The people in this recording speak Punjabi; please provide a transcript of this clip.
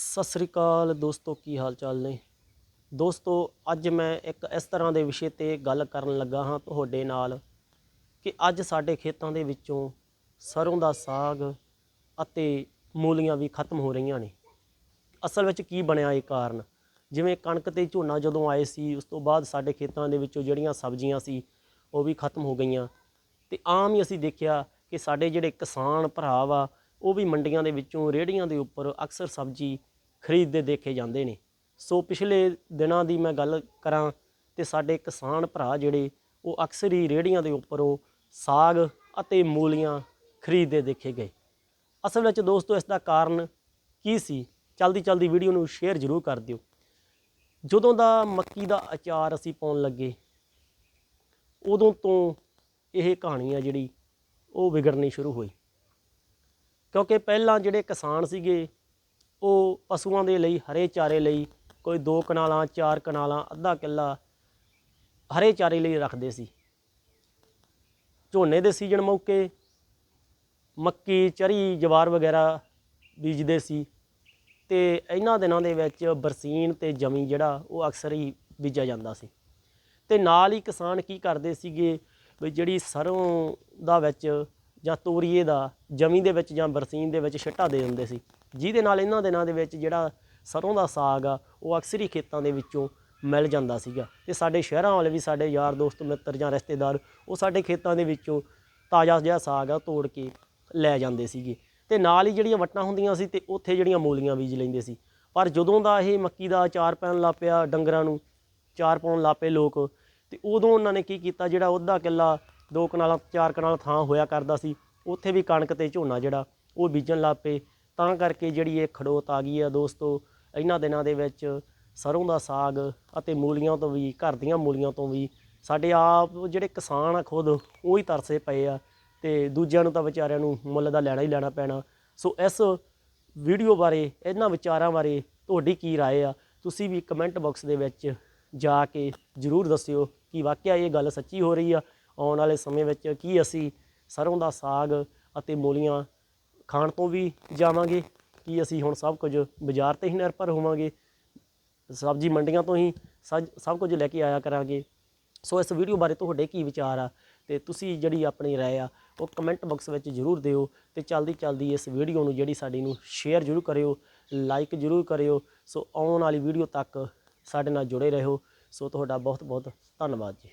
ਸਤਿ ਸ੍ਰੀ ਅਕਾਲ ਦੋਸਤੋ, ਕੀ ਹਾਲ ਚਾਲ ਨੇ? ਦੋਸਤੋ, ਅੱਜ ਮੈਂ ਇੱਕ ਇਸ ਤਰ੍ਹਾਂ ਦੇ ਵਿਸ਼ੇ ਤੇ ਗੱਲ ਕਰਨ ਲੱਗਾ ਹਾਂ ਤੁਹਾਡੇ ਨਾਲ ਕਿ ਅੱਜ ਸਾਡੇ ਖੇਤਾਂ ਦੇ ਵਿੱਚੋਂ ਸਰੋਂ ਦਾ ਸਾਗ ਅਤੇ ਮੂਲੀਆਂ ਵੀ ਖਤਮ ਹੋ ਰਹੀਆਂ ਨੇ। ਅਸਲ ਵਿੱਚ ਕੀ ਬਣਿਆ ਇਹ ਕਾਰਨ? ਜਿਵੇਂ ਕਣਕ ਤੇ ਝੋਨਾ ਜਦੋਂ ਆਏ ਸੀ, ਉਸ ਤੋਂ ਬਾਅਦ ਸਾਡੇ ਖੇਤਾਂ ਦੇ ਵਿੱਚੋਂ ਜਿਹੜੀਆਂ ਸਬਜ਼ੀਆਂ ਸੀ, ਉਹ ਵੀ ਖਤਮ ਹੋ ਗਈਆਂ। ਤੇ ਆਮ ਹੀ ਅਸੀਂ ਦੇਖਿਆ ਕਿ ਸਾਡੇ ਜਿਹੜੇ ਕਿਸਾਨ ਭਰਾ ਵਾ, ਉਹ ਵੀ ਮੰਡੀਆਂ ਦੇ ਵਿੱਚੋਂ, ਰੇਹੜੀਆਂ ਦੇ ਉੱਪਰ ਅਕਸਰ ਸਬਜ਼ੀ ਖਰੀਦਦੇ ਦੇਖੇ ਜਾਂਦੇ ਨੇ। ਸੋ ਪਿਛਲੇ ਦਿਨਾਂ ਦੀ ਮੈਂ ਗੱਲ ਕਰਾਂ ਤੇ ਸਾਡੇ ਕਿਸਾਨ ਭਰਾ ਜਿਹੜੇ, ਉਹ ਅਕਸਰ ਹੀ ਰੇਹੜੀਆਂ ਦੇ ਉੱਪਰੋਂ ਸਾਗ ਅਤੇ ਮੂਲੀਆਂ ਖਰੀਦਦੇ ਦੇਖੇ ਗਏ। ਅਸਲ ਵਿੱਚ ਦੋਸਤੋ, ਇਸ ਦਾ ਕਾਰਨ ਕੀ ਸੀ? ਚਲਦੀ ਚਲਦੀ ਵੀਡੀਓ ਨੂੰ ਸ਼ੇਅਰ ਜ਼ਰੂਰ ਕਰ ਦਿਓ। ਜਦੋਂ ਦਾ ਮੱਕੀ ਦਾ ਅਚਾਰ ਅਸੀਂ ਪਾਉਣ ਲੱਗੇ, ਉਦੋਂ ਤੋਂ ਇਹ ਕਹਾਣੀ ਆ ਜਿਹੜੀ ਉਹ ਵਿਗੜਨੀ ਸ਼ੁਰੂ ਹੋਈ। ਕਿਉਂਕਿ ਪਹਿਲਾਂ ਜਿਹੜੇ ਕਿਸਾਨ ਸੀਗੇ ਉਹ ਪਸ਼ੂਆਂ ਦੇ ਲਈ ਹਰੇ ਚਾਰੇ ਲਈ ਕੋਈ ਦੋ ਕਨਾਲਾਂ, ਚਾਰ ਕਨਾਲਾਂ, ਅੱਧਾ ਕਿੱਲਾ ਹਰੇ ਚਾਰੇ ਲਈ ਰੱਖਦੇ ਸੀ। ਝੋਨੇ ਦੇ ਸੀਜ਼ਨ ਮੌਕੇ ਮੱਕੀ, ਚਰੀ, ਜਵਾਰ ਵਗੈਰਾ ਬੀਜਦੇ ਸੀ ਤੇ ਇਹਨਾਂ ਦਿਨਾਂ ਦੇ ਵਿੱਚ ਬਰਸੀਨ ਤੇ ਜਮੀ ਜਿਹੜਾ ਉਹ ਅਕਸਰ ਹੀ ਬੀਜਿਆ ਜਾਂਦਾ ਸੀ। ਤੇ ਨਾਲ ਹੀ ਕਿਸਾਨ ਕੀ ਕਰਦੇ ਸੀਗੇ ਵੀ ਜਿਹੜੀ ਸਰੋਂ ਦਾ ਵਿੱਚ ਜਾਂ ਤੋਰੀਏ ਦਾ ਜਮੀ ਦੇ ਵਿੱਚ ਜਾਂ ਬਰਸੀਨ ਦੇ ਵਿੱਚ ਛਿੱਟਾ ਦੇ ਦਿੰਦੇ ਸੀ। ਜਿਹਦੇ ਨਾਲ ਇਹਨਾਂ ਦਿਨਾਂ ਦੇ ਵਿੱਚ ਜਿਹੜਾ ਸਰੋਂ ਦਾ ਸਾਗ ਆ, ਉਹ ਅਕਸਰ ਹੀ ਖੇਤਾਂ ਦੇ ਵਿੱਚੋਂ ਮਿਲ ਜਾਂਦਾ ਸੀਗਾ। ਤੇ ਸਾਡੇ ਸ਼ਹਿਰਾਂ ਵਾਲੇ ਵੀ ਸਾਡੇ ਯਾਰ ਦੋਸਤ, ਮਿੱਤਰ ਜਾਂ ਰਿਸ਼ਤੇਦਾਰ, ਉਹ ਸਾਡੇ ਖੇਤਾਂ ਦੇ ਵਿੱਚੋਂ ਤਾਜ਼ਾ ਜਿਹਾ ਸਾਗ ਆ ਤੋੜ ਕੇ ਲੈ ਜਾਂਦੇ ਸੀਗੇ। ਤੇ ਨਾਲ ਹੀ ਜਿਹੜੀਆਂ ਵੱਟਾਂ ਹੁੰਦੀਆਂ ਸੀ ਤੇ ਉੱਥੇ ਜਿਹੜੀਆਂ ਮੂਲੀਆਂ ਬੀਜ ਲੈਂਦੇ ਸੀ। ਪਰ ਜਦੋਂ ਦਾ ਇਹ ਮੱਕੀ ਦਾ ਅਚਾਰ ਪੈਣ ਲੱਗ ਪਿਆ ਡੰਗਰਾਂ ਨੂੰ ਚਾਰ ਪਾਉਣ ਲੱਗ ਪਏ ਲੋਕ, ਤੇ ਉਦੋਂ ਉਹਨਾਂ ਨੇ ਕੀ ਕੀਤਾ, ਜਿਹੜਾ ਅੱਧਾ ਕਿੱਲਾ, ਦੋ ਕਨਾਲਾਂ, ਚਾਰ ਕਨਾਲ ਥਾਂ ਹੋਇਆ ਕਰਦਾ ਸੀ, ਉੱਥੇ ਵੀ ਕਣਕ ਤੇ ਝੋਨਾ ਜਿਹੜਾ, ਉਹ ਬੀਜਣ ਲੱਗ ਪਏ। ਤਾਂ ਕਰਕੇ ਜਿਹੜੀ ਇਹ ਖੜੋਤ ਆ ਗਈ ਆ ਦੋਸਤੋ ਇਹਨਾਂ ਦਿਨਾਂ ਦੇ ਵਿੱਚ ਸਰੋਂ ਦਾ ਸਾਗ ਅਤੇ ਮੂਲੀਆਂ ਤੋਂ ਵੀ ਘਰ ਦੀਆਂ ਮੂਲੀਆਂ ਤੋਂ ਵੀ ਸਾਡੇ ਆਪ ਜਿਹੜੇ ਕਿਸਾਨ ਆ ਖੁਦ ਉਹ ਹੀ ਤਰਸੇ ਪਏ ਆ ਤੇ ਦੂਜਿਆਂ ਨੂੰ ਤਾਂ ਵਿਚਾਰਿਆਂ ਨੂੰ ਮੁੱਲ ਦਾ ਲੈਣਾ ਹੀ ਲੈਣਾ ਪੈਣਾ ਸੋ ਇਸ ਵੀਡੀਓ ਬਾਰੇ ਇਹਨਾਂ ਵਿਚਾਰਾਂ ਬਾਰੇ ਤੁਹਾਡੀ ਕੀ رائے ਆ ਤੁਸੀਂ ਵੀ ਕਮੈਂਟ ਬਾਕਸ ਦੇ ਵਿੱਚ ਜਾ ਕੇ ਜਰੂਰ ਦੱਸਿਓ ਕਿ ਵਾਕਿਆ ਇਹ ਗੱਲ ਸੱਚੀ ਹੋ ਰਹੀ ਆ ਆਉਣ ਵਾਲੇ ਸਮੇਂ ਵਿੱਚ ਕੀ ਅਸੀਂ ਸਰੋਂ ਦਾ ਸਾਗ ਅਤੇ ਮੂਲੀਆਂ ਖਾਣ ਤੋਂ ਵੀ ਜਾਵਾਂਗੇ, ਕਿ ਅਸੀਂ ਹੁਣ ਸਭ ਕੁਝ ਬਾਜ਼ਾਰ ਤੇ ਹੀ ਨਿਰਭਰ ਹੋਵਾਂਗੇ। ਸਬਜ਼ੀ ਮੰਡੀਆਂ ਤੋਂ ਹੀ ਸਭ ਕੁਝ ਲੈ ਕੇ ਆਇਆ ਕਰਾਂਗੇ। ਸੋ ਇਸ ਵੀਡੀਓ ਬਾਰੇ ਤੁਹਾਡੇ ਕੀ ਵਿਚਾਰ ਆ ਤੇ ਤੁਸੀਂ ਜਿਹੜੀ ਆਪਣੀ ਰਾਏ ਆ, ਉਹ ਕਮੈਂਟ ਬਾਕਸ ਵਿੱਚ ਜਰੂਰ ਦਿਓ ਤੇ ਚਲਦੀ ਚਲਦੀ ਇਸ ਵੀਡੀਓ ਨੂੰ ਜਿਹੜੀ ਸਾਡੀ ਨੂੰ ਸ਼ੇਅਰ ਜਰੂਰ ਕਰਿਓ, ਲਾਈਕ ਜਰੂਰ ਕਰਿਓ। ਸੋ ਆਉਣ ਵਾਲੀ ਵੀਡੀਓ ਤੱਕ ਸਾਡੇ ਨਾਲ ਜੁੜੇ ਰਹੋ। ਸੋ ਤੁਹਾਡਾ ਬਹੁਤ ਬਹੁਤ ਧੰਨਵਾਦ ਜੀ।